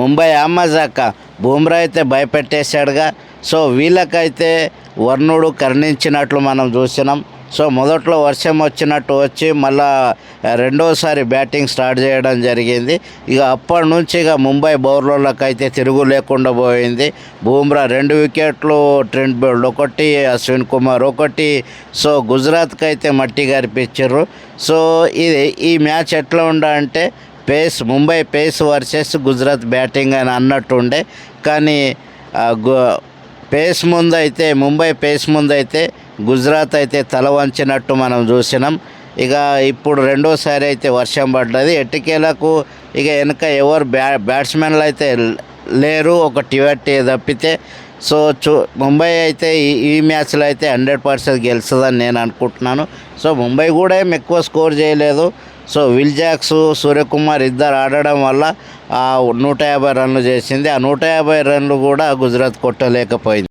ముంబై అమ్మజాక బూమ్రా అయితే భయపెట్టేశాడుగా. సో వీళ్ళకైతే వర్ణుడు కర్ణించినట్లు మనం చూసినాం. సో మొదట్లో వర్షం వచ్చినట్టు వచ్చి మళ్ళా రెండోసారి బ్యాటింగ్ స్టార్ట్ చేయడం జరిగింది. ఇక అప్పటి నుంచి ఇక ముంబై బౌలర్లకు అయితే తిరుగు లేకుండా పోయింది. బూమ్రా రెండు వికెట్లు ట్రెంట్ బోల్డ్ ఒకటి అశ్విన్ కుమార్ ఒకటి. సో గుజరాత్కి అయితే మట్టి గారిపించారు సో ఇది ఈ మ్యాచ్ ఎట్లా ఉండ అంటే pace Mumbai pace versus Gujarat batting అని అన్నట్టుండే. కానీ పేస్ ముందు అయితే ముంబై పేస్ ముందు అయితే గుజరాత్ అయితే తల వంచినట్టు మనం చూసినాం. ఇక ఇప్పుడు రెండోసారి అయితే వర్షం పడ్డది. ఎట్టికేలకు ఇక వెనక ఎవరు బ్యా బ్యాట్స్మెన్లు అయితే లేరు. ఒక టివెట్టి తప్పితే. సో చూ ముంబై అయితే ఈ ఈ మ్యాచ్లో అయితే హండ్రెడ్ పర్సెంట్ గెలుస్తుందని నేను అనుకుంటున్నాను. సో ముంబై కూడా ఏం ఎక్కువ స్కోర్ చేయలేదు. సో విల్ జాక్స్ సూర్యకుమార్ ఇద్దరు ఆడడం వల్ల ఆ నూట యాభై రన్లు చేసింది. ఆ నూట యాభై రన్లు కూడా గుజరాత్ కొట్టలేకపోయింది.